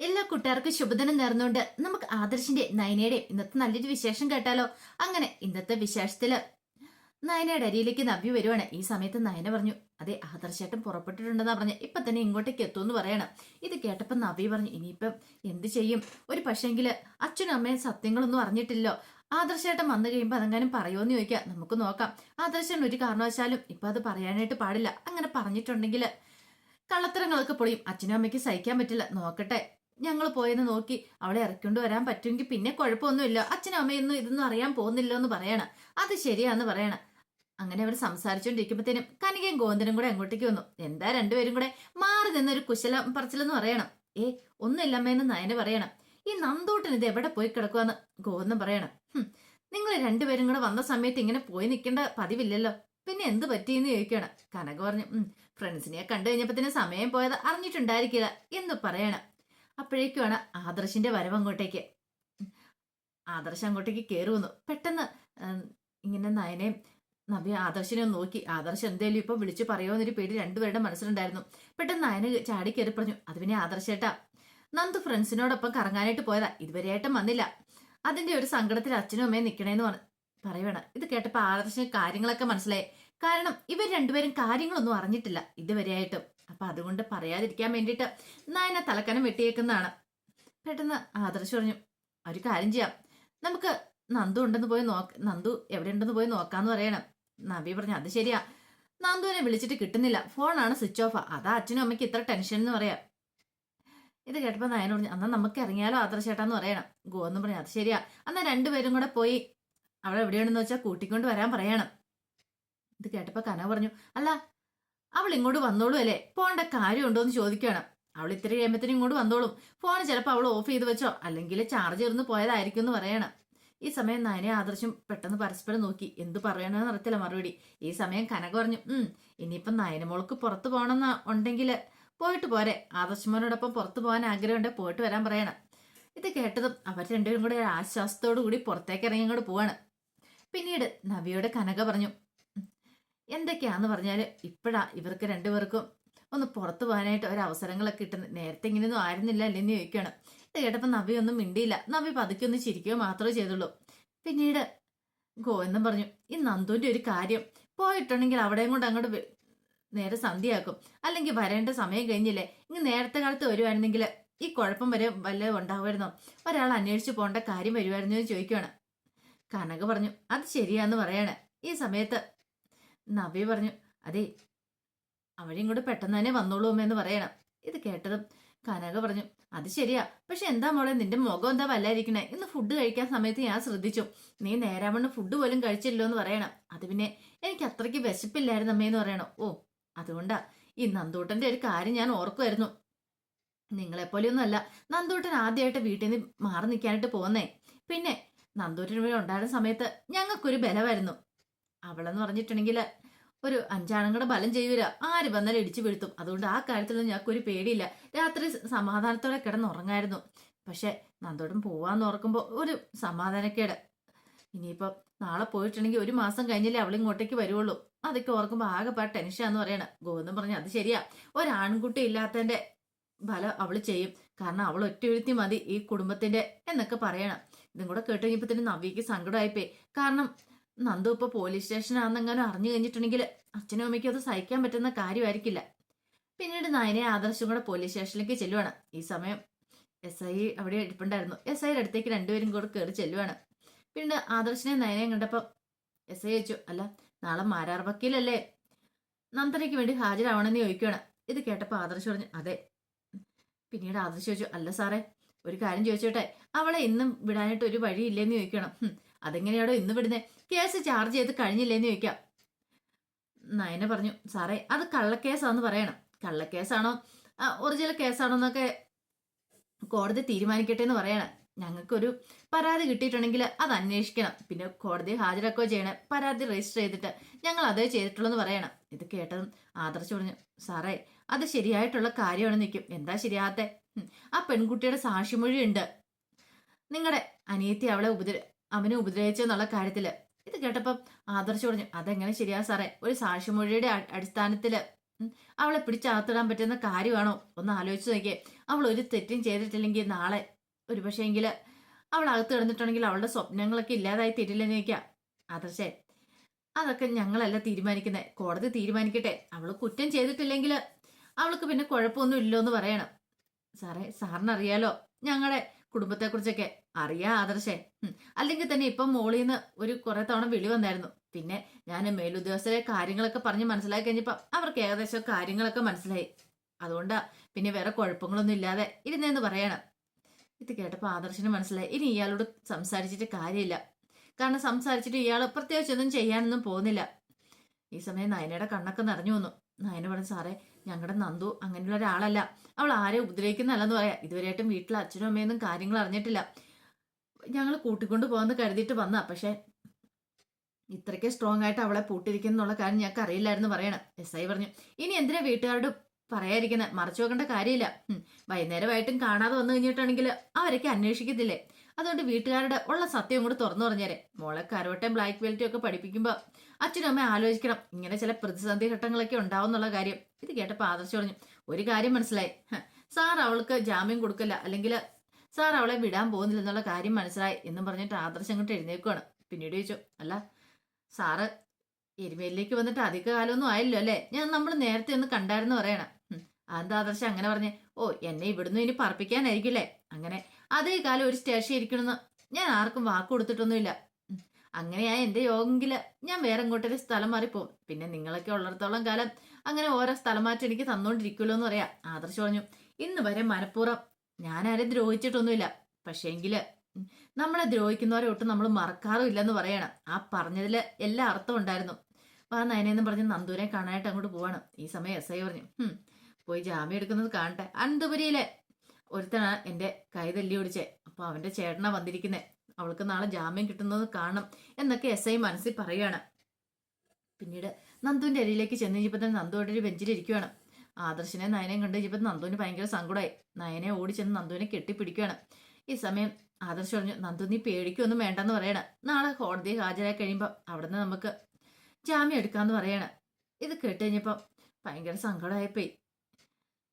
എല്ലാ കൂട്ടുകാർക്കും ശുഭദിനം നേർന്നുകൊണ്ട് നമുക്ക് ആദർശിന്റെ നയനയുടെ ഇന്നത്തെ നല്ലൊരു വിശേഷം കേട്ടാലോ? അങ്ങനെ ഇന്നത്തെ വിശേഷത്തിൽ നയനയുടെ അരിയിലേക്ക് നവ്യ വരുവാണ്. ഈ സമയത്ത് നയന പറഞ്ഞു അതെ ആദർശേട്ടൻ പുറപ്പെട്ടിട്ടുണ്ടെന്നാ പറഞ്ഞ. ഇപ്പൊ തന്നെ ഇങ്ങോട്ടേക്ക് എത്തുമെന്ന് പറയണം. ഇത് കേട്ടപ്പോ നബി പറഞ്ഞു ഇനിയിപ്പം എന്ത് ചെയ്യും? ഒരു പക്ഷേങ്കിൽ അച്ഛനും അമ്മയും സത്യങ്ങളൊന്നും അറിഞ്ഞിട്ടില്ലോ. ആദർശേട്ടൻ വന്നു കഴിയുമ്പോൾ അതെങ്ങാനും പറയുമോന്ന് ചോദിക്കാം. നമുക്ക് നോക്കാം. ആദർശൻ ഒരു കാരണവശാലും ഇപ്പൊ അത് പറയാനായിട്ട് പാടില്ല. അങ്ങനെ പറഞ്ഞിട്ടുണ്ടെങ്കിൽ കള്ളത്തരങ്ങളൊക്കെ പൊളിയും. അച്ഛനും അമ്മയ്ക്ക് സഹിക്കാൻ പറ്റില്ല. നോക്കട്ടെ. ഞങ്ങൾ പോയെന്ന് നോക്കി. അവളെ ഇറക്കൊണ്ട് വരാൻ പറ്റുമെങ്കിൽ പിന്നെ കുഴപ്പമൊന്നുമില്ല. അച്ഛനും അമ്മയൊന്നും ഇതൊന്നും അറിയാൻ പോകുന്നില്ല എന്ന് പറയണം. അത് ശരിയാന്ന് പറയണം. അങ്ങനെ അവർ സംസാരിച്ചുകൊണ്ടിരിക്കുമ്പോഴത്തേനും കനികയും ഗോവിന്ദനും കൂടെ അങ്ങോട്ടേക്ക് വന്നു. എന്താ രണ്ടുപേരും കൂടെ? മാറി നിന്നൊരു കുശലം പറച്ചിലെന്ന് പറയണം. ഏ ഒന്നുമില്ലമ്മേന്ന് നയന് പറയണം. ഈ നന്തൂട്ടൻ ഇത് എവിടെ പോയി കിടക്കുവാന്ന് ഗോവിന്ദൻ പറയണം. നിങ്ങൾ രണ്ടുപേരും കൂടെ വന്ന സമയത്ത് ഇങ്ങനെ പോയി നിൽക്കേണ്ട പതിവില്ലല്ലോ. പിന്നെ എന്ത് പറ്റിയെന്ന് ചോദിക്കണം. കനക പറഞ്ഞു "ഉം, ഫ്രണ്ട്സിനെ കണ്ടു കഴിഞ്ഞപ്പോ തന്നെ സമയം പോയത് അറിഞ്ഞിട്ടുണ്ടായിരിക്കില്ല എന്ന് പറയണം. അപ്പോഴേക്കുമാണ് ആദർശിന്റെ വരവ് അങ്ങോട്ടേക്ക്. ആദർശ് അങ്ങോട്ടേക്ക് കയറി വന്നു. പെട്ടെന്ന് ഇങ്ങനെ നയനെ നബി ആദർശിനെ നോക്കി. ആദർശ് എന്തേലും ഇപ്പൊ വിളിച്ചു പറയുമെന്നൊരു പേടി രണ്ടുപേരുടെ മനസ്സിലുണ്ടായിരുന്നു. പെട്ടെന്ന് നയന് ചാടി കയറി പറഞ്ഞു അത് പിന്നെ ആദർശേട്ടാ. നന്ദു ഫ്രണ്ട്സിനോടൊപ്പം കറങ്ങാനായിട്ട് പോയതാ. ഇതുവരെയായിട്ടും വന്നില്ല. അതിന്റെ ഒരു സങ്കടത്തിൽ അച്ഛനും അമ്മയും നിക്കണേന്ന് പറഞ്ഞു പറയുവേണം. ഇത് കേട്ടപ്പോ ആദർശിന് കാര്യങ്ങളൊക്കെ മനസ്സിലായി. കാരണം ഇവർ രണ്ടുപേരും കാര്യങ്ങളൊന്നും അറിഞ്ഞിട്ടില്ല ഇതുവരെയായിട്ടും. അപ്പൊ അതുകൊണ്ട് പറയാതിരിക്കാൻ വേണ്ടിയിട്ട് നായനെ തലക്കനം വെട്ടിയേക്കുന്നതാണ്. പെട്ടെന്ന് ആദർശ് പറഞ്ഞു ഒരു കാര്യം ചെയ്യാം. നമുക്ക് നന്ദു ഉണ്ടെന്ന് പോയി നോക്ക നന്ദു എവിടെ ഉണ്ടെന്ന് പോയി നോക്കാന്ന് പറയണം. നവി പറഞ്ഞു അത് ശരിയാ. നന്ദുവിനെ വിളിച്ചിട്ട് കിട്ടുന്നില്ല. ഫോണാണ് സ്വിച്ച് ഓഫ്. അതാ അച്ഛനും അമ്മയ്ക്ക് ഇത്ര ടെൻഷൻ എന്ന് പറയാം. ഇത് കേട്ടപ്പോ നയന പറഞ്ഞു അന്നാ നമുക്ക് ഇറങ്ങിയാലോ ആദർശേട്ടാന്ന് പറയണം. ഗോന്ന് പറഞ്ഞു അത് ശരിയാ. അന്നാ രണ്ടുപേരും കൂടെ പോയി അവൾ എവിടെയാണെന്ന് വെച്ചാൽ കൂട്ടിക്കൊണ്ട് വരാൻ പറയണം. ഇത് കേട്ടപ്പോ കന പറഞ്ഞു അല്ല അവൾ ഇങ്ങോട്ട് വന്നോളൂ അല്ലേ? പോണ്ട കാര്യമുണ്ടോ എന്ന് ചോദിക്കുകയാണ് അവൾ ഇത്ര കഴിയുമ്പത്തിന് ഇങ്ങോട്ട് വന്നോളും. ഫോൺ ചിലപ്പോൾ അവൾ ഓഫ് ചെയ്ത് വെച്ചോ അല്ലെങ്കിൽ ചാർജ് ഇരുന്ന് പോയതായിരിക്കും എന്ന് പറയണം. ഈ സമയം നയനെ ആദർശം പെട്ടെന്ന് പരസ്പരം നോക്കി. എന്ത് പറയണമെന്ന് അറിയത്തില്ല മറുപടി. ഈ സമയം കനക പറഞ്ഞു ഉം ഇനിയിപ്പം നയനമോൾക്ക് പുറത്തു പോകണമെന്ന് ഉണ്ടെങ്കിൽ പോയിട്ട് പോരെ. ആദർശമോനോടൊപ്പം പുറത്തു പോകാൻ ആഗ്രഹമുണ്ട് പോയിട്ട് വരാൻ പറയണം. ഇത് കേട്ടതും അവർ രണ്ടുപേരും കൂടെ ഒരു ആശ്വാസത്തോടു കൂടി പുറത്തേക്ക് ഇറങ്ങി അങ്ങോട്ട് പോവാണ്. പിന്നീട് നവിയോട് കനക പറഞ്ഞു "ഉം, പറഞ്ഞാൽ പറഞ്ഞാൽ ഇപ്പോഴാ ഇവർക്ക് രണ്ടുപേർക്കും ഒന്ന് പുറത്തു പോകാനായിട്ട് ഒരു അവസരങ്ങളൊക്കെ കിട്ടുന്നത് നേരത്തെ ഇങ്ങനെയൊന്നും ആയിരുന്നില്ല അല്ലെന്ന് ചോദിക്കുകയാണ് ഇത് കേട്ടപ്പോൾ നവി ഒന്നും മിണ്ടിയില്ല. നവി പതുക്കെ ഒന്ന് ചിരിക്കുകയോ മാത്രമേ ചെയ്തുള്ളൂ. പിന്നീട് ഗോവിന്ദം പറഞ്ഞു ഈ നന്ദുവിന്റെ ഒരു കാര്യം പോയിട്ടുണ്ടെങ്കിൽ അവിടെയും കൊണ്ട് അങ്ങോട്ട് നേരെ സന്ധ്യയാക്കും. അല്ലെങ്കിൽ വരേണ്ട സമയം കഴിഞ്ഞില്ലേ? ഇങ്ങ് നേരത്തെ കാലത്ത് വരുവായിരുന്നെങ്കിൽ ഈ കുഴപ്പം വരെ വല്ല ഉണ്ടാവുമായിരുന്നോ? ഒരാൾ അന്വേഷിച്ച് പോകേണ്ട കാര്യം വരുമായിരുന്നു എന്ന് ചോദിക്കുകയാണ് കനക പറഞ്ഞു അത് ശരിയാന്ന് പറയാണ്. ഈ സമയത്ത് നവി പറഞ്ഞു അതെ അവഴി കൂടെ പെട്ടെന്ന് തന്നെ വന്നോളൂ എന്ന് പറയണം. ഇത് കേട്ടതും കനക പറഞ്ഞു അത് ശരിയാ പക്ഷെ എന്താ മോളെ നിന്റെ മുഖം എന്താ വല്ലായിരിക്കണേ? ഇന്ന് ഫുഡ് കഴിക്കാൻ സമയത്ത് ഞാൻ ശ്രദ്ധിച്ചു. നീ നേരാവണ്ണം ഫുഡ് പോലും കഴിച്ചില്ലോ എന്ന് പറയണം. അത് പിന്നെ എനിക്ക് അത്രയ്ക്ക് വിശപ്പില്ലായിരുന്നു അമ്മയെന്ന് പറയണം. ഓ അതുകൊണ്ടാ. ഈ നന്ദൂട്ടന്റെ ഒരു കാര്യം ഞാൻ ഓർക്കുമായിരുന്നു നിങ്ങളെപ്പോലെയൊന്നും അല്ല നന്ദൂട്ടൻ ആദ്യമായിട്ട് വീട്ടിൽ നിന്ന് മാറി നിൽക്കാനായിട്ട് പോന്നേ പിന്നെ നന്ദൂട്ടൻ ഇവിടെ ഉണ്ടായിരുന്ന സമയത്ത് ഞങ്ങൾക്കൊരു ബലമായിരുന്നു. അവളെന്ന് പറഞ്ഞിട്ടുണ്ടെങ്കിൽ ഒരു അഞ്ചാണുങ്ങളുടെ ബലം ചെയ്യൂല. ആര് വന്നാലും ഇടിച്ചു വീഴ്ത്തും. അതുകൊണ്ട് ആ കാര്യത്തിലൊന്നും ഞങ്ങൾക്ക് ഒരു പേടിയില്ല. രാത്രി സമാധാനത്തോടെ കിടന്നുറങ്ങായിരുന്നു പക്ഷെ നന്ദോടും പോവാന്ന് ഓർക്കുമ്പോൾ ഒരു സമാധാനക്കേട്. ഇനിയിപ്പം നാളെ പോയിട്ടുണ്ടെങ്കിൽ ഒരു മാസം കഴിഞ്ഞല്ലേ അവൾ ഇങ്ങോട്ടേക്ക് വരുവുള്ളൂ. അതൊക്കെ ഓർക്കുമ്പോൾ ആകെപ്പാട് ടെൻഷനാന്ന് പറയണം. ഗോവിന്ദൻ പറഞ്ഞു അത് ശരിയാ. ഒരാൺകുട്ടി ഇല്ലാത്തതിന്റെ ഫലം അവൾ ചെയ്യും. കാരണം അവൾ ഒറ്റ എഴുത്തി മതി ഈ കുടുംബത്തിന്റെ എന്നൊക്കെ പറയണം. ഇതും കൂടെ കേട്ട് കഴിഞ്ഞപ്പോ തന്നെ നവ്യക്ക് സങ്കടമായിപ്പോയി. കാരണം നന്ദു ഇപ്പൊ പോലീസ് സ്റ്റേഷനാണെന്നെങ്ങനെ അറിഞ്ഞു കഴിഞ്ഞിട്ടുണ്ടെങ്കിൽ അച്ഛനും അമ്മയ്ക്കും അത് സഹിക്കാൻ പറ്റുന്ന കാര്യമായിരിക്കില്ല. പിന്നീട് നയനെ ആദർശം കൂടെ പോലീസ് സ്റ്റേഷനിലേക്ക് ചെല്ലുവാണ്. ഈ സമയം എസ് ഐ അവിടെ ഇരിപ്പുണ്ടായിരുന്നു. എസ് ഐയുടെ അടുത്തേക്ക് രണ്ടുപേരും കൂടെ കയറി ചെല്ലുവാണ്. പിന്നീട് ആദർശനെ നയനെയും കണ്ടപ്പോൾ എസ് ഐ ചോദിച്ചു അല്ല നാളെ മാരാർ വക്കീലല്ലേ? നന്ദനയ്ക്ക് വേണ്ടി ഹാജരാവണമെന്ന് ചോദിക്കുകയാണ് ഇത് കേട്ടപ്പോൾ ആദർശ് പറഞ്ഞു അതെ. പിന്നീട് ആദർശ് ചോദിച്ചു അല്ല സാറേ ഒരു കാര്യം ചോദിച്ചോട്ടെ? അവളെ ഇന്നും വിടാനായിട്ട് ഒരു വഴിയില്ലേന്ന് ചോദിക്കണം. അതെങ്ങനെയാണോ ഇന്ന് വിടുന്നേ? കേസ് ചാർജ് ചെയ്ത് കഴിഞ്ഞില്ലേന്ന് ചോദിക്കാം. നയന പറഞ്ഞു സാറേ അത് കള്ളക്കേസാന്ന് പറയണം. കള്ളക്കേസാണോ? ഒറിജിനൽ കേസാണോ എന്നൊക്കെ കോടതി തീരുമാനിക്കട്ടെ എന്ന് പറയണം. ഞങ്ങൾക്കൊരു പരാതി കിട്ടിയിട്ടുണ്ടെങ്കിൽ അത് അന്വേഷിക്കണം. പിന്നെ കോടതി ഹാജരാക്കുകയോ ചെയ്യണം? പരാതി രജിസ്റ്റർ ചെയ്തിട്ട് ഞങ്ങൾ അതേ ചെയ്തിട്ടുള്ളൂ എന്ന് പറയണം. ഇത് കേട്ടതും ആദർശ് പറഞ്ഞു സാറേ അത് ശരിയായിട്ടുള്ള കാര്യമാണ് നിൽക്കും എന്താ ശരിയാത്തെ ആ പെൺകുട്ടിയുടെ സാക്ഷിമൊഴി ഉണ്ട് നിങ്ങളുടെ അനിയത്തി അവളെ ഉപദ്ര അവനെ ഉപദ്രവിച്ചെന്നുള്ള കാര്യത്തിൽ ഇത് കേട്ടപ്പം ആദർശ് പറഞ്ഞു അതെങ്ങനെ ശരിയാ സാറേ? ഒരു സാക്ഷിമൊഴിയുടെ മൊഴിയുടെ അടിസ്ഥാനത്തിൽ ഉം. അവളെ പിടിച്ചാത്തിടാൻ പറ്റുന്ന കാര്യമാണോ? ഒന്ന് ആലോചിച്ച് നോക്കിയേ. അവൾ ഒരു തെറ്റും ചെയ്തിട്ടില്ലെങ്കിൽ നാളെ ഒരു പക്ഷേങ്കിൽ അവൾ അകത്ത് കിടന്നിട്ടുണ്ടെങ്കിൽ അവളുടെ സ്വപ്നങ്ങളൊക്കെ ഇല്ലാതായി തീരില്ലെന്ന് ചോദിക്കാം. ആദർശേ അതൊക്കെ ഞങ്ങളല്ല തീരുമാനിക്കുന്നത് കോടതി തീരുമാനിക്കട്ടെ. അവൾ കുറ്റം ചെയ്തിട്ടില്ലെങ്കിൽ അവൾക്ക് പിന്നെ കുഴപ്പമൊന്നും ഇല്ലോ എന്ന് പറയണം. സാറേ സാറിനറിയാലോ ഞങ്ങളുടെ കുടുംബത്തെക്കുറിച്ചൊക്കെ? അറിയാം ആദർശേ. അല്ലെങ്കിൽ തന്നെ ഇപ്പം മോളിൽ നിന്ന് ഒരു കുറെ തവണ വിളി വന്നായിരുന്നു. പിന്നെ ഞാൻ മേലുദ്യോഗസ്ഥരെ കാര്യങ്ങളൊക്കെ പറഞ്ഞ് മനസ്സിലാക്കി കഴിഞ്ഞപ്പോൾ അവർക്ക് ഏകദേശം കാര്യങ്ങളൊക്കെ മനസ്സിലായി. അതുകൊണ്ടാ പിന്നെ വേറെ കുഴപ്പങ്ങളൊന്നും ഇല്ലാതെ ഇരുന്നേന്ന് പറയണം. ഇത് കേട്ടപ്പോൾ ആദർശന് മനസ്സിലായി. ഇനി ഇയാളോട് സംസാരിച്ചിട്ട് കാര്യമില്ല. കാരണം സംസാരിച്ചിട്ട് ഇയാൾ പ്രത്യേകിച്ചൊന്നും ചെയ്യാനൊന്നും പോകുന്നില്ല. ഈ സമയം നയനയുടെ കണ്ണൊക്കെ നിറഞ്ഞു വന്നു. നയന പറഞ്ഞു സാറേ ഞങ്ങളുടെ നന്ദു അങ്ങനെയുള്ള ഒരാളല്ല. അവൾ ആരെ ഉപദ്രവിക്കുന്നല്ലെന്ന് പറയാം. ഇതുവരെയായിട്ടും വീട്ടിൽ അച്ഛനും അമ്മയൊന്നും കാര്യങ്ങൾ അറിഞ്ഞിട്ടില്ല. ഞങ്ങൾ കൂട്ടിക്കൊണ്ട് പോകുന്ന കരുതിയിട്ട് വന്നാ. പക്ഷെ ഇത്രയ്ക്ക് സ്ട്രോങ് ആയിട്ട് അവളെ പൂട്ടിരിക്കുന്നുള്ള കാര്യം ഞങ്ങൾക്ക് അറിയില്ലായിരുന്നു പറയണം. എസ് ഐ പറഞ്ഞു ഇനി എന്തിനാ വീട്ടുകാരോട് പറയാതിരിക്കുന്നത് മറച്ചു വെക്കേണ്ട കാര്യമില്ല. വൈകുന്നേരമായിട്ടും കാണാതെ വന്നു കഴിഞ്ഞിട്ടാണെങ്കിൽ അവരൊക്കെ അന്വേഷിക്കത്തില്ലേ? അതുകൊണ്ട് വീട്ടുകാരുടെ ഉള്ള സത്യം കൂടി തുറന്നു പറഞ്ഞേരെ. മോളെ കരോട്ടയും ബ്ലാക്ക് ബെൽറ്റും ഒക്കെ പഠിപ്പിക്കുമ്പോൾ അച്ഛനും അമ്മ ആലോചിക്കണം. ഇങ്ങനെ ചില പ്രതിസന്ധി ഘട്ടങ്ങളൊക്കെ ഉണ്ടാവും എന്നുള്ള കാര്യം. ഇത് കേട്ടപ്പോൾ ആദർശ് പറഞ്ഞു ഒരു കാര്യം മനസ്സിലായി. സാർ അവൾക്ക് ജാമ്യം കൊടുക്കല്ല. അല്ലെങ്കിൽ സാർ അവളെ വിടാൻ പോകുന്നില്ല എന്നുള്ള കാര്യം മനസ്സിലായി എന്നും പറഞ്ഞിട്ട് ആദർശം അങ്ങോട്ട് എഴുന്നേക്കുവാണ് പിന്നീട് ചോദിച്ചു അല്ല സാറ് എരുമേലിലേക്ക് വന്നിട്ട് അധിക കാലമൊന്നും ആയില്ലോ അല്ലേ? ഞാൻ നമ്മൾ നേരത്തെ ഒന്ന് കണ്ടായിരുന്നു പറയണം. അതെന്താ ആദർശം അങ്ങനെ പറഞ്ഞേ? ഓ എന്നെ ഇവിടുന്ന് ഇനി പറപ്പിക്കാനായിരിക്കില്ലേ അങ്ങനെ അതേ കാലം ഒരു സ്റ്റേഷൻ ഇരിക്കണമെന്ന് ഞാൻ ആർക്കും വാക്ക് കൊടുത്തിട്ടൊന്നുമില്ല. അങ്ങനെയാ എന്റെ യോഗമെങ്കിൽ ഞാൻ വേറെ ഇങ്ങോട്ടൊരു സ്ഥലം മാറിപ്പോവും. പിന്നെ നിങ്ങളൊക്കെ ഉള്ളിടത്തോളം കാലം അങ്ങനെ ഓരോ സ്ഥലം മാറ്റം എനിക്ക് തന്നോണ്ടിരിക്കുമല്ലോ എന്ന് പറയാം. ആദർശ് പറഞ്ഞു ഇന്ന് വരെ മനഃപൂർവം ഞാൻ ആരെ ദ്രോഹിച്ചിട്ടൊന്നുമില്ല. പക്ഷേങ്കിൽ ഉം, നമ്മളെ ദ്രോഹിക്കുന്നവരെ ഒട്ടും നമ്മൾ മറക്കാറുമില്ലെന്ന് പറയണം. ആ പറഞ്ഞതിൽ എല്ലാ അർത്ഥം ഉണ്ടായിരുന്നു. ആ നയനെന്ന് പറഞ്ഞ് നന്ദൂരെ കാണാനായിട്ട് അങ്ങോട്ട് പോവാണ്. ഈ സമയം എസ് ഐ പറഞ്ഞു. "ഹും, പോയി ജാമ്യം എടുക്കുന്നത് കാണട്ടെ. അനന്തപുരിയിലെ ഒരുത്തനാണ് എന്റെ കൈ തല്ലി ഓടിച്ചേ. അപ്പൊ അവന്റെ ചേട്ടനാ വന്നിരിക്കുന്നെ. അവൾക്ക് നാളെ ജാമ്യം കിട്ടുന്നത് കാണണം എന്നൊക്കെ എസ് ഐ മനസ്സിൽ പറയുകയാണ് പിന്നീട് നന്ദുവിന്റെ അരിയിലേക്ക് ചെന്ന് കഴിഞ്ഞപ്പോൾ തന്നെ നന്ദുവായിട്ട് ഒരു ബെഞ്ചിലിരിക്കുകയാണ് ആദർശനെ നയനയും കണ്ട് ഇപ്പം നന്ദുവിന് ഭയങ്കര സങ്കടമായി. നയനെ ഓടി ചെന്ന് നന്ദുവിനെ കെട്ടിപ്പിടിക്കുകയാണ്. ഈ സമയം ആദർശ് പറഞ്ഞു നന്ദു നീ പേടിക്കൊന്നും വേണ്ടെന്ന് പറയണ. നാളെ കോടതിയിൽ ഹാജരായി കഴിയുമ്പോൾ അവിടുന്ന് നമുക്ക് ജാമ്യം എടുക്കാന്ന് പറയണ. ഇത് കേട്ട് കഴിഞ്ഞപ്പോൾ ഭയങ്കര സങ്കടമായിപ്പോയി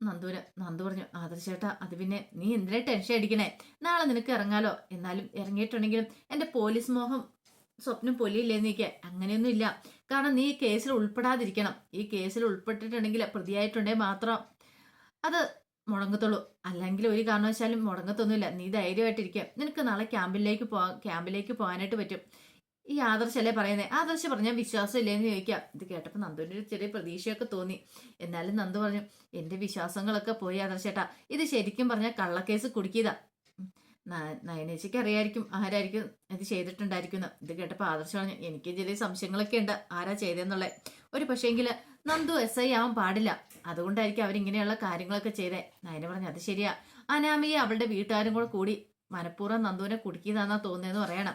നന്ദുവിന് നന്ദു പറഞ്ഞു ആദർശേട്ടാ അത് പിന്നെ നീ എന്തിനാ ടെൻഷൻ അടിക്കണേ? നാളെ നിനക്ക് ഇറങ്ങാലോ? എന്നാലും ഇറങ്ങിയിട്ടുണ്ടെങ്കിലും എന്റെ പോലീസ് മോഹം സ്വപ്നം പോലെയില്ലേ നീക്ക് അങ്ങനെയൊന്നും ഇല്ല കാരണം നീ ഈ കേസിൽ ഉൾപ്പെടാതിരിക്കണം. ഈ കേസിൽ ഉൾപ്പെട്ടിട്ടുണ്ടെങ്കിൽ പ്രതിയായിട്ടുണ്ടെങ്കിൽ മാത്രം അത് മുടങ്ങത്തുള്ളൂ. അല്ലെങ്കിൽ ഒരു കാരണവശാലും മുടങ്ങത്തൊന്നുമില്ല. നീ ധൈര്യമായിട്ടിരിക്കുക. നിനക്ക് നാളെ ക്യാമ്പിലേക്ക് പോകാൻ ക്യാമ്പിലേക്ക് പോകാനായിട്ട് പറ്റും. ഈ ആദർശല്ലേ പറയുന്നത് ആദർശ പറഞ്ഞാൽ വിശ്വാസം ഇല്ലേന്ന് ചോദിക്കാം. ഇത് കേട്ടപ്പോൾ നന്ദുവിന്റെ ഒരു ചെറിയ പ്രതീക്ഷയൊക്കെ തോന്നി. എന്നാലും നന്ദു പറഞ്ഞു എന്റെ വിശ്വാസങ്ങളൊക്കെ പോയി ആദർശേട്ടാ ഇത് ശരിക്കും പറഞ്ഞാൽ കള്ളക്കേസ് കുടുക്കിയതാ. നയനേച്ചിക്ക് അറിയായിരിക്കും ആരായിരിക്കും ഇത് ചെയ്തിട്ടുണ്ടായിരിക്കുന്നു. ഇത് കേട്ടപ്പോൾ ആദർശം പറഞ്ഞു എനിക്ക് ചില സംശയങ്ങളൊക്കെ ഉണ്ട്. ആരാ ചെയ്തതെന്നുള്ളത് ഒരു പക്ഷേങ്കിൽ നന്ദു എസ് ഐ ആവാൻ പാടില്ല. അതുകൊണ്ടായിരിക്കും അവരിങ്ങനെയുള്ള കാര്യങ്ങളൊക്കെ ചെയ്തേ. നയന പറഞ്ഞു അത് ശരിയാ. അനാമിയെ അവളുടെ വീട്ടുകാരും കൂടെ കൂടി മനഃപൂർവം നന്ദുവിനെ കുടുക്കിയതാന്നാ തോന്നിയെന്ന് പറയണം.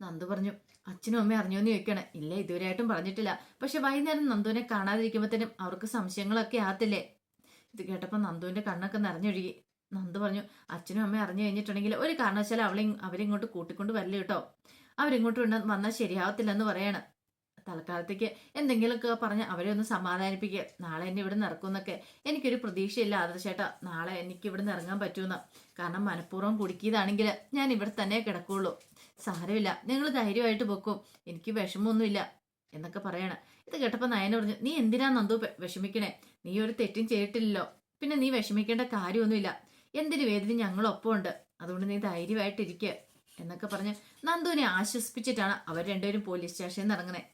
നന്ദു പറഞ്ഞു അച്ഛനും അമ്മയും അറിഞ്ഞോന്ന് ചോദിക്കണം. ഇല്ല ഇതുവരെയായിട്ടും പറഞ്ഞിട്ടില്ല. പക്ഷെ വൈകുന്നേരം നന്ദുവിനെ കാണാതിരിക്കുമ്പോഴത്തേനും അവർക്ക് സംശയങ്ങളൊക്കെ ആകത്തില്ലേ? ഇത് കേട്ടപ്പോൾ നന്ദുവിന്റെ കണ്ണൊക്കെ നിറഞ്ഞൊഴുകി. നന്ദു പറഞ്ഞു അച്ഛനും അമ്മയും അറിഞ്ഞു കഴിഞ്ഞിട്ടുണ്ടെങ്കിൽ ഒരു കാരണവശാലും അവളെ അവരിങ്ങോട്ട് കൂട്ടിക്കൊണ്ട് വരില്ല കേട്ടോ. അവരിങ്ങോട്ട് വന്ന- വന്നാൽ ശരിയാവത്തില്ലെന്ന് പറയണം. തൽക്കാലത്തേക്ക് എന്തെങ്കിലുമൊക്കെ പറഞ്ഞ് അവരെ ഒന്ന് സമാധാനിപ്പിക്കുക നാളെ എന്നെ ഇവിടെ നിറക്കുന്നൊക്കെ എനിക്കൊരു പ്രതീക്ഷയില്ല ആദർശേട്ടാ. നാളെ എനിക്ക് ഇവിടെ ഇറങ്ങാൻ പറ്റുമെന്ന് കാരണം മനഃപൂർവം കുടുക്കിയതാണെങ്കിൽ ഞാൻ ഇവിടെ തന്നെ കിടക്കുള്ളൂ. സാരമില്ല നിങ്ങൾ ധൈര്യമായിട്ട് പൊക്കും. എനിക്ക് വിഷമമൊന്നുമില്ല എന്നൊക്കെ പറയണം. ഇത് കേട്ടപ്പോൾ നയന പറഞ്ഞു നീ എന്തിനാ നന്ദു വിഷമിക്കണേ? നീ ഒരു തെറ്റും ചെയ്തിട്ടില്ലല്ലോ. പിന്നെ നീ വിഷമിക്കേണ്ട കാര്യമൊന്നുമില്ല. എന്തിനു വേദന? ഞങ്ങളൊപ്പം ഉണ്ട് അതുകൊണ്ട് നീ ധൈര്യമായിട്ടിരിക്കുക എന്നൊക്കെ പറഞ്ഞ് നന്ദുവിനെ ആശ്വസിപ്പിച്ചിട്ടാണ് അവർ രണ്ടുപേരും പോലീസ് സ്റ്റേഷനിൽ നിന്ന് ഇറങ്ങുന്നത്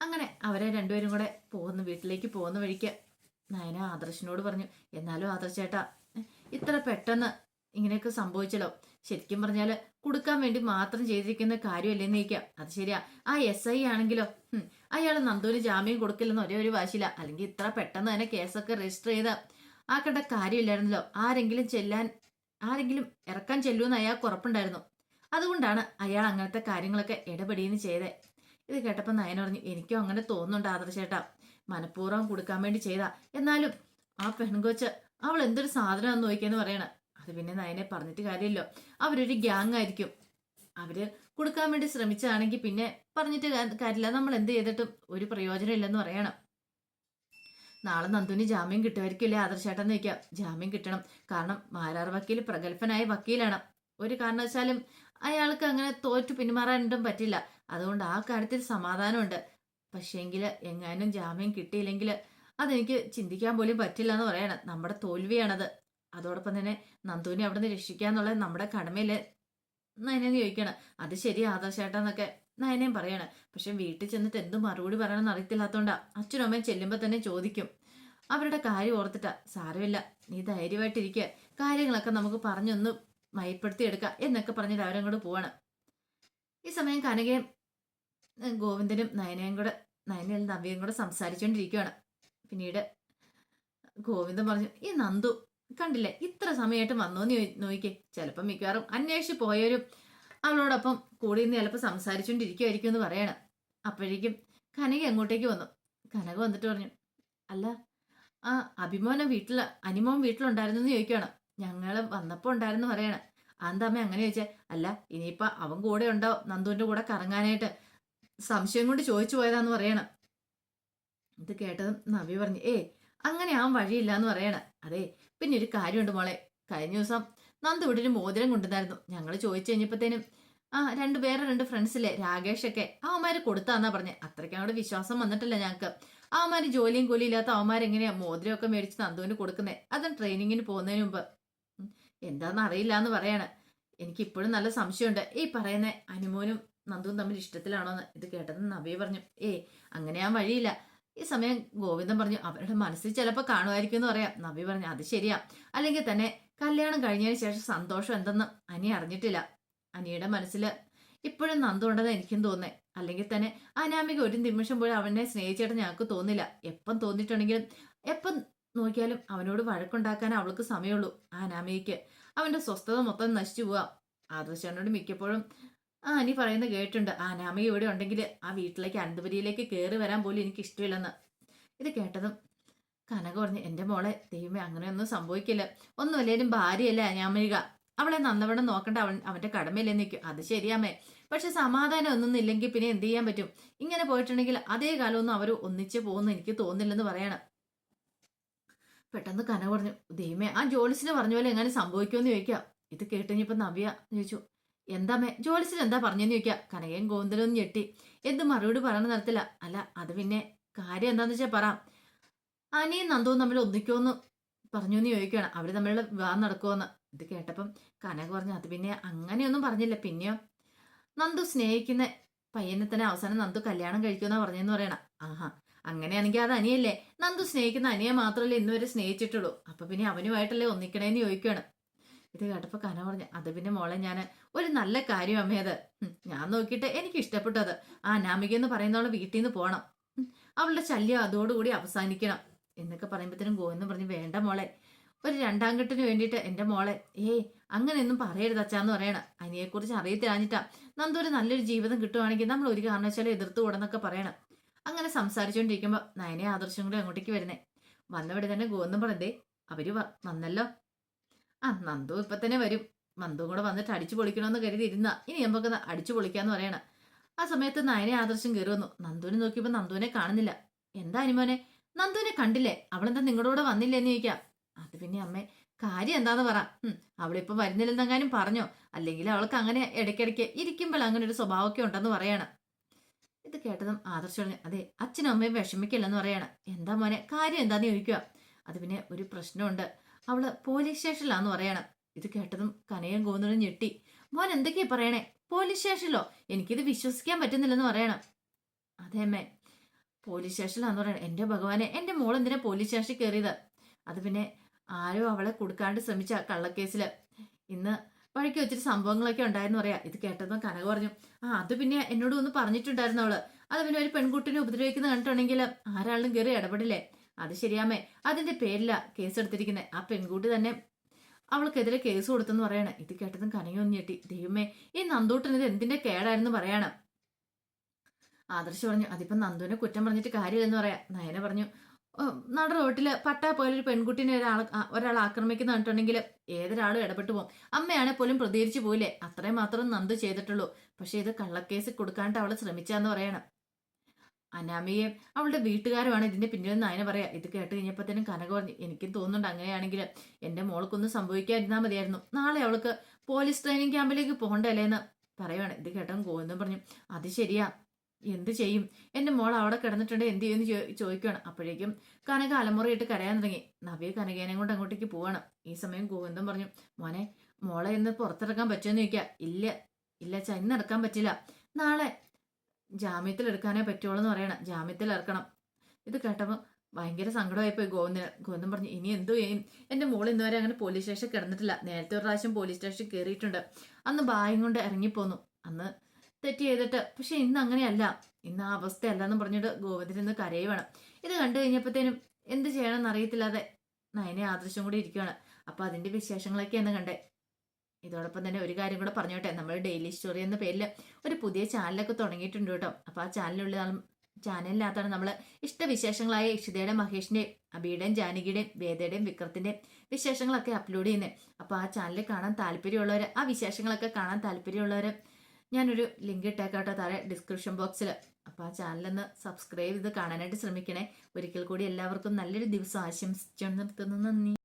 അങ്ങനെ അവരെ രണ്ടുപേരും കൂടെ പോകുന്ന വീട്ടിലേക്ക് പോകുന്ന വഴിക്ക് നയന ആദർശിനോട് പറഞ്ഞു എന്നാലും ആദർശേട്ടാ ഇത്ര പെട്ടെന്ന് ഇങ്ങനെയൊക്കെ സംഭവിച്ചല്ലോ. ശരിക്കും പറഞ്ഞാൽ കൊടുക്കാൻ വേണ്ടി മാത്രം ചെയ്തിരിക്കുന്ന കാര്യമല്ലേ നീക്കാം? അത് ശരിയാ. ആ എസ് ഐ ആണെങ്കിലോ അയാൾ നന്ദുവിന് ജാമ്യം കൊടുക്കില്ലെന്ന് ഒരേ ഒരു വാശിയില്ല അല്ലെങ്കിൽ ഇത്ര പെട്ടെന്ന് തന്നെ കേസൊക്കെ രജിസ്റ്റർ ചെയ്ത് ആക്കേണ്ട കാര്യമില്ലായിരുന്നല്ലോ. ആരെങ്കിലും ചെല്ലാൻ ആരെങ്കിലും ഇറക്കാൻ ചെല്ലുമെന്ന് അയാൾക്ക് ഉറപ്പുണ്ടായിരുന്നു. അതുകൊണ്ടാണ് അയാൾ അങ്ങനത്തെ കാര്യങ്ങളൊക്കെ ഇടപെടിയെന്ന് ചെയ്തേ. ഇത് കേട്ടപ്പോൾ നയൻ പറഞ്ഞു എനിക്കും അങ്ങനെ തോന്നുന്നുണ്ട് ആദർശേട്ടാ മനഃപൂർവം കൊടുക്കാൻ വേണ്ടി ചെയ്താ. എന്നാലും ആ പെൺകൊച്ച് അവൾ എന്തൊരു സാധനമാണെന്ന് നോക്കിയെന്ന് പറയണ. അത് പിന്നെ നയനെ പറഞ്ഞിട്ട് കാര്യമില്ലോ അവരൊരു ഗ്യാങ് ആയിരിക്കും. അവർ കൊടുക്കാൻ വേണ്ടി ശ്രമിച്ചാണെങ്കിൽ പിന്നെ പറഞ്ഞിട്ട് കാര്യമില്ല. നമ്മൾ എന്ത് ചെയ്തിട്ടും ഒരു പ്രയോജനം ഇല്ലെന്ന് പറയണം. നാളെ നന്ദുവിന് ജാമ്യം കിട്ടുമായിരിക്കില്ലേ ആദർശേട്ടൻ ചോദിക്കാം. ജാമ്യം കിട്ടണം. കാരണം മാരാർ വക്കീൽ പ്രഗത്ഭനായ വക്കീലാണ്. ഒരു കാരണവശാലും അയാൾക്ക് അങ്ങനെ തോറ്റു പിന്മാറാനൊന്നും പറ്റില്ല. അതുകൊണ്ട് ആ കാര്യത്തിൽ സമാധാനമുണ്ട്. പക്ഷേങ്കിൽ എങ്ങാനും ജാമ്യം കിട്ടിയില്ലെങ്കിൽ അതെനിക്ക് ചിന്തിക്കാൻ പോലും പറ്റില്ല എന്ന് പറയണം. നമ്മുടെ തോൽവിയാണത്. അതോടൊപ്പം തന്നെ നന്ദുവിനെ അവിടെ നിന്ന് രക്ഷിക്കാന്നുള്ളത് നമ്മുടെ കടമയിലെ എന്നെ ചോദിക്കണം. അത് ശരി ആദർശേട്ടാന്നൊക്കെ നയനയും പറയാണ്. പക്ഷെ വീട്ടിൽ ചെന്നിട്ട് എന്ത് മറുപടി പറയണമെന്ന് അറിയത്തില്ലാത്തോണ്ടാ അച്ഛനും അമ്മയും ചെല്ലുമ്പോൾ തന്നെ ചോദിക്കും. അവരുടെ കാര്യം ഓർത്തിട്ടാ. സാരമില്ല. നീ ധൈര്യമായിട്ടിരിക്കുക കാര്യങ്ങളൊക്കെ നമുക്ക് പറഞ്ഞൊന്ന് മയപ്പെടുത്തി എടുക്കാം എന്നൊക്കെ പറഞ്ഞിട്ട് അവരങ്ങോട്ട് പോവാണ്. ഈ സമയം കനകയും ഗോവിന്ദനും നയനയും കൂടെ നയനയും നവ്യയും കൂടെ സംസാരിച്ചുകൊണ്ടിരിക്കുകയാണ് പിന്നീട് ഗോവിന്ദൻ പറഞ്ഞു ഈ നന്ദു കണ്ടില്ലേ? ഇത്ര സമയമായിട്ട് വന്നോന്ന് നോക്കി ചിലപ്പോൾ മിക്കവാറും അന്വേഷിച്ച് പോയവരും അവളോടൊപ്പം കൂടി നിന്ന് ചിലപ്പോൾ സംസാരിച്ചുകൊണ്ടിരിക്കുമായിരിക്കും എന്ന് പറയണം. അപ്പോഴേക്കും കനക അങ്ങോട്ടേക്ക് വന്നു. കനക വന്നിട്ട് പറഞ്ഞു അല്ല ആ അഭിമോനം വീട്ടിൽ അനിമോൻ വീട്ടിലുണ്ടായിരുന്നു എന്ന് ചോദിക്കുകയാണ് ഞങ്ങൾ വന്നപ്പോൾ ഉണ്ടായിരുന്നു പറയണം. അന്തമ്മ അങ്ങനെ ചോദിച്ചേ? അല്ല ഇനിയിപ്പോൾ അവൻ കൂടെ ഉണ്ടോ? നന്ദുവിന്റെ കൂടെ കറങ്ങാനായിട്ട് സംശയം കൊണ്ട് ചോദിച്ചു പോയതാന്ന് പറയണം. ഇത് കേട്ടതും നവി പറഞ്ഞു ഏ അങ്ങനെ ആ വഴിയില്ല എന്ന് പറയണം. അതെ പിന്നെ ഒരു കാര്യമുണ്ട് മോളെ. കഴിഞ്ഞ ദിവസം നന്ദു ഇവിടെ ഒരു മോതിരം കൊണ്ടുവന്നായിരുന്നു. ഞങ്ങൾ ചോദിച്ചു കഴിഞ്ഞപ്പോഴത്തേനും ആ രണ്ട് വേറെ രണ്ട് ഫ്രണ്ട്സിലെ രാകേഷൊക്കെ അവന്മാര് കൊടുത്താന്നാ പറഞ്ഞത് അത്രയ്ക്ക് അവിടെ വിശ്വാസം വന്നിട്ടില്ല ഞങ്ങൾക്ക് അവന്മാര് ജോലിയും കൂലി ഇല്ലാത്ത അവന്മാരെങ്ങനെയാ മോതിരമൊക്കെ മേടിച്ച് നന്ദുവിന് കൊടുക്കുന്നത് അതും ട്രെയിനിങ്ങിന് പോകുന്നതിന് മുമ്പ്. എന്താണെന്ന് അറിയില്ല എന്ന് പറയാണ്. എനിക്ക് ഇപ്പോഴും നല്ല സംശയമുണ്ട്. ഈ പറയുന്ന അനുമോനും നന്ദുവും തമ്മിൽ ഇഷ്ടത്തിലാണോന്ന്? ഇത് കേട്ടത് നബി പറഞ്ഞു. ഏ അങ്ങനെ ആ വഴിയില്ല. ഈ സമയം ഗോവിന്ദൻ പറഞ്ഞു അവരുടെ മനസ്സിൽ ചിലപ്പോൾ കാണുമായിരിക്കും എന്ന് പറയാം. നബി പറഞ്ഞു അത് ശരിയാ. അല്ലെങ്കിൽ തന്നെ കല്യാണം കഴിഞ്ഞതിന് ശേഷം സന്തോഷം എന്തെന്ന് അനി അറിഞ്ഞിട്ടില്ല. അനിയുടെ മനസ്സിൽ ഇപ്പോഴും നന്ദു ഉണ്ടെന്ന് എനിക്കും തോന്നേ അല്ലെങ്കിൽ തന്നെ അനാമിക ഒരു നിമിഷം പോലും അവനെ സ്നേഹിച്ചിട്ട് ഞങ്ങൾക്ക് തോന്നില്ല. എപ്പം തോന്നിയിട്ടുണ്ടെങ്കിലും എപ്പം നോക്കിയാലും അവനോട് വഴക്കുണ്ടാക്കാൻ അവൾക്ക് സമയമുള്ളൂ. ആ അനാമികയ്ക്ക് അവന്റെ സ്വസ്ഥത മൊത്തം നശിച്ചു പോവാം. ആദർശനോട് മിക്കപ്പോഴും ആ അനി പറയുന്നത് കേട്ടിട്ടുണ്ട്. ആ അനാമിക ഇവിടെ ഉണ്ടെങ്കിൽ ആ വീട്ടിലേക്ക് അനന്തപുരിയിലേക്ക് കയറി വരാൻ പോലും എനിക്ക് ഇഷ്ടമില്ലെന്ന് ഇത് കേട്ടതും കനക പറഞ്ഞു എന്റെ മോളെ ദൈവമേ അങ്ങനെയൊന്നും സംഭവിക്കില്ല. ഒന്നുമല്ലേലും ഭാര്യയല്ലേ അനാമിക. അവളെ നന്നവണ്ണം നോക്കണ്ട അവൻ അവന്റെ കടമയിലേ നിൽക്കും. അത് ശരിയാമേ. പക്ഷെ സമാധാനം ഒന്നും ഇല്ലെങ്കിൽ പിന്നെ എന്ത് ചെയ്യാൻ പറ്റും? ഇങ്ങനെ പോയിട്ടുണ്ടെങ്കിൽ അതേ കാലമൊന്നും അവർ ഒന്നിച്ച് പോകുന്നു എനിക്ക് തോന്നില്ലെന്ന് പറയണം. പെട്ടെന്ന് കന പറഞ്ഞു ദൈവമേ ആ ജോലിസിന് പറഞ്ഞ പോലെ എങ്ങനെ സംഭവിക്കുമെന്ന് ചോദിക്കാം. ഇത് കേട്ടുകഴിഞ്ഞപ്പോൾ നവ്യ ചോദിച്ചു എന്താമേ ജോലിസിന് എന്താ പറഞ്ഞെന്ന് ചോദിക്കാം? കനകയും ഗോന്തലൊന്നും ഞെട്ടി. എന്ത് മറുപടി പറയണ നടത്തില്ല അല്ല അത് പിന്നെ കാര്യം എന്താണെന്ന് വെച്ചാൽ പറ. അനിയും നന്ദവും തമ്മിൽ ഒന്നിക്കുമെന്ന് പറഞ്ഞു എന്ന് ചോദിക്കുകയാണ് അവർ തമ്മിലുള്ള വിവാഹം നടക്കുമെന്ന് ഇത് കേട്ടപ്പം കനക പറഞ്ഞു അത് പിന്നെ അങ്ങനെയൊന്നും പറഞ്ഞില്ല. പിന്നെയോ? നന്ദു സ്നേഹിക്കുന്ന പയ്യനെ തന്നെ അവസാനം നന്ദു കല്യാണം കഴിക്കുമെന്നാ പറഞ്ഞെന്ന് പറയണ. ആഹാ അങ്ങനെയാണെങ്കിൽ അത് അനിയല്ലേ? നന്ദു സ്നേഹിക്കുന്ന അനിയെ മാത്രമല്ലേ ഇന്നുവരെ സ്നേഹിച്ചിട്ടുള്ളൂ. അപ്പൊ പിന്നെ അവനുമായിട്ടല്ലേ ഒന്നിക്കണേന്ന് ചോദിക്കുകയാണ് ഇത് കേട്ടപ്പോ കന പറഞ്ഞു അത് പിന്നെ മോളെ ഞാൻ ഒരു നല്ല കാര്യം അമ്മയത് ഞാൻ നോക്കിയിട്ട് എനിക്ക് ഇഷ്ടപ്പെട്ടത് ആ അനാമിക എന്ന് പറയുന്നവളെ വീട്ടിൽ നിന്ന് പോകണം അവളുടെ ശല്യം അതോടുകൂടി അവസാനിക്കണം. എന്നൊക്കെ പറയുമ്പോഴത്തേനും ഗോവിന്ദൻ പറഞ്ഞു വേണ്ട മോളെ. ഒരു രണ്ടാം കെട്ടിന് വേണ്ടിയിട്ട് എന്റെ മോളെ ഏയ് അങ്ങനെയൊന്നും പറയരുത് അച്ഛാന്ന് പറയണം. അനിയെക്കുറിച്ച് അറിയത്തിരാഞ്ഞിട്ടാ നന്ദു ഒരു നല്ലൊരു ജീവിതം കിട്ടുവാണെങ്കിൽ നമ്മൾ ഒരു കാരണവശാലും എതിർത്ത് കൂടെന്നൊക്കെ പറയണം. അങ്ങനെ സംസാരിച്ചുകൊണ്ടിരിക്കുമ്പോൾ നയനെ ആദർശം കൂടി അങ്ങോട്ടേക്ക് വരുന്നേ. വന്നവിടെ തന്നെ ഗോവിന്ദൻ പറഞ്ഞേ അവർ വന്നല്ലോ. ആ നന്ദു ഇപ്പൊ തന്നെ വരും. നന്ദു കൂടെ വന്നിട്ട് അടിച്ചു പൊളിക്കണമെന്ന് കരുതി ഇരുന്ന ഇനി നമുക്ക് അടിച്ചു പൊളിക്കാന്ന് പറയണ. ആ സമയത്ത് നയനെ ആദർശം കയറി വന്നു. നന്ദുവിനെ നോക്കിയപ്പോ നന്ദുവിനെ കാണുന്നില്ല. എന്താ അനിമോനെ? നന്ദുവിനെ കണ്ടില്ലേ? അവളെന്താ നിങ്ങളുടെ കൂടെ വന്നില്ലേന്ന് ചോദിക്കാം. അത് പിന്നെ അമ്മേ കാര്യം എന്താന്ന് പറ. അവളിപ്പോ വരുന്നില്ലെന്നെങ്ങാനും പറഞ്ഞോ? അല്ലെങ്കിൽ അവൾക്ക് അങ്ങനെ ഇടയ്ക്കിടയ്ക്ക് ഇരിക്കുമ്പോൾ അങ്ങനെ ഒരു സ്വഭാവമൊക്കെ ഉണ്ടെന്ന് പറയാണ്. ഇത് കേട്ടതും ആദർശം പറഞ്ഞു അതെ അച്ഛനും അമ്മയും വിഷമിക്കില്ലെന്ന് പറയാണ്. എന്താ മോനെ കാര്യം എന്താന്ന് ചോദിക്കുക? അത് പിന്നെ ഒരു പ്രശ്നമുണ്ട്. അവൾ പോലീസ് സ്റ്റേഷനിലാന്ന് പറയണം. ഇത് കേട്ടതും കനയും കോന്നലും ഞെട്ടി. മോൻ എന്തൊക്കെയാ പറയണേ? പോലീസ് സ്റ്റേഷനിലോ? എനിക്കിത് വിശ്വസിക്കാൻ പറ്റുന്നില്ലെന്ന് പറയണം. അതെ അമ്മേ. പോലീസ് സ്റ്റേഷനിലാന്ന് പറയണം എന്റെ ഭഗവാനെ എന്റെ മോൾ എന്തിനാ പോലീസ് സ്റ്റേഷനിൽ കയറിയത്? അത് പിന്നെ ആരോ അവളെ കൊടുക്കാണ്ട് ശ്രമിച്ച കള്ളക്കേസിൽ ഇന്ന് വഴിക്ക് വെച്ചിട്ട് സംഭവങ്ങളൊക്കെ ഉണ്ടായിരുന്നു പറയാ. ഇത് കേട്ടതും കനക പറഞ്ഞു ആ അത് പിന്നെ എന്നോട് ഒന്ന് പറഞ്ഞിട്ടുണ്ടായിരുന്നു അവൾ. അത് പിന്നെ ഒരു പെൺകുട്ടിനെ ഉപദ്രവിക്കുന്ന കണ്ടിട്ടുണ്ടെങ്കിൽ ആരാളും കയറി ഇടപെടില്ലേ? അത് ശരിയാമേ. അതിന്റെ പേരില കേസ് എടുത്തിരിക്കുന്നത് ആ പെൺകുട്ടി തന്നെ അവൾക്കെതിരെ കേസ് കൊടുത്തെന്ന് പറയണേ. ഇത് കേട്ടതും കനകൊന്നു ഞെട്ടി. ദൈവമേ ഈ നന്ദൂട്ടൻ ഇത് എന്തിന്റെ കേടായിരുന്നു പറയണം? ആദർശ് പറഞ്ഞു അതിപ്പം നന്ദുവിനെ കുറ്റം പറഞ്ഞിട്ട് കാര്യമില്ലെന്ന് പറയാം. നയന പറഞ്ഞു "ഓ, നട റോട്ടിൽ പട്ടാ പോലൊരു പെൺകുട്ടിനെ ഒരാൾ ഒരാൾ ആക്രമിക്കുന്ന കണ്ടിട്ടുണ്ടെങ്കിൽ ഏതൊരാളും ഇടപെട്ടു പോകും. അമ്മയാണെ പോലും പ്രതികരിച്ചു പോയില്ലേ അത്രയും മാത്രം നന്ദു ചെയ്തിട്ടുള്ളൂ. പക്ഷെ ഇത് കള്ളക്കേസ് കൊടുക്കാണ്ട് അവൾ ശ്രമിച്ചാന്ന് പറയണം. അനാമിയെ അവളുടെ വീട്ടുകാരുമാണ് ഇതിന്റെ പിന്നിൽ നിന്ന് നയന പറയാ. ഇത് കേട്ട് കഴിഞ്ഞപ്പോഴത്തേനും കനക പറഞ്ഞു എനിക്കും തോന്നുന്നുണ്ട് അങ്ങനെയാണെങ്കിൽ എന്റെ മോൾക്കൊന്നും സംഭവിക്കാതിരുന്നാൽ മതിയായിരുന്നു. നാളെ അവൾക്ക് പോലീസ് ട്രെയിനിങ് ക്യാമ്പിലേക്ക് പോകണ്ടല്ലേ എന്ന് പറയുവാണ്. ഇത് കേട്ടവൻ ഗോവിന്ദൻ പറഞ്ഞു അത് ശരിയാ. എന്ത് ചെയ്യും? എന്റെ മോൾ അവിടെ കിടന്നിട്ടുണ്ട് എന്ത് ചെയ്യുമെന്ന് ചോദിക്കുകയാണ് അപ്പോഴേക്കും കനക അലമുറയിട്ട് കരയാൻ തുടങ്ങി. നവ്യ കനകേനെ കൊണ്ട് അങ്ങോട്ടേക്ക് പോവാണ്. ഈ സമയം ഗോവിന്ദൻ പറഞ്ഞു മോനെ മോളെ ഇന്ന് പുറത്തിറക്കാൻ പറ്റുമെന്ന് ചോദിക്കുക ഇല്ല ഇല്ല ച ഇന്ന് ഇറക്കാൻ പറ്റില്ല. നാളെ ജാമ്യത്തിൽ എടുക്കാനേ പറ്റുള്ളൂ എന്ന് പറയണം. ജാമ്യത്തിൽ ഇറക്കണം. ഇത് കേട്ടപ്പോൾ ഭയങ്കര സങ്കടമായിപ്പോയി ഗോവിന്ദന്. ഗോവിന്ദൻ പറഞ്ഞു ഇനി എന്തു ചെയ്യും? എന്റെ മോൾ ഇന്നുവരെ അങ്ങനെ പോലീസ് സ്റ്റേഷൻ കിടന്നിട്ടില്ല. നേരത്തെ ഒരു പ്രാവശ്യം പോലീസ് സ്റ്റേഷൻ കയറിയിട്ടുണ്ട്. അന്ന് ബായും കൊണ്ട് ഇറങ്ങിപ്പോന്നു. അന്ന് തെറ്റ് ചെയ്തിട്ട് പക്ഷെ ഇന്ന് അങ്ങനെയല്ല ഇന്ന് ആ അവസ്ഥ അല്ലെന്ന് പറഞ്ഞിട്ട് ഗോവിന്ദൻ ഇന്ന് കരയുവാണ്. ഇത് കണ്ടു കഴിഞ്ഞപ്പോഴത്തേനും എന്ത് ചെയ്യണമെന്ന് അറിയത്തില്ലാതെ നയനെ ആദർശം കൂടി ഇരിക്കുകയാണ് അപ്പൊ അതിന്റെ വിശേഷങ്ങളൊക്കെയാണ് കണ്ടേ. ഇതോടൊപ്പം തന്നെ ഒരു കാര്യം കൂടെ പറഞ്ഞോട്ടെ. നമ്മൾ ഡെയിലി സ്റ്റോറി എന്ന പേരിൽ ഒരു പുതിയ ചാനലൊക്കെ തുടങ്ങിയിട്ടുണ്ട് കേട്ടോ. അപ്പൊ ആ ചാനലിലുള്ള ചാനലിനകത്താണ് നമ്മൾ ഇഷ്ടവിശേഷങ്ങളായ ഇഷിതയുടെ മഹേഷിന്റെയും അബിയുടെയും ജാനകിയുടെയും വേദയുടെയും വിക്രത്തിന്റെയും വിശേഷങ്ങളൊക്കെ അപ്ലോഡ് ചെയ്യുന്നത് അപ്പോൾ ആ ചാനൽ കാണാൻ താല്പര്യമുള്ളവർ ആ വിശേഷങ്ങളൊക്കെ കാണാൻ താല്പര്യമുള്ളവർ ഞാനൊരു ലിങ്ക് ഇട്ടേക്കാട്ടോ താഴെ ഡിസ്ക്രിപ്ഷൻ ബോക്സിൽ അപ്പോൾ ആ ചാനലൊന്ന് സബ്സ്ക്രൈബ് ചെയ്ത് കാണാനായിട്ട് ശ്രമിക്കണേ. ഒരിക്കൽ കൂടി എല്ലാവർക്കും നല്ലൊരു ദിവസം ആശംസിച്ചു നിർത്തുന്നു. നന്ദി.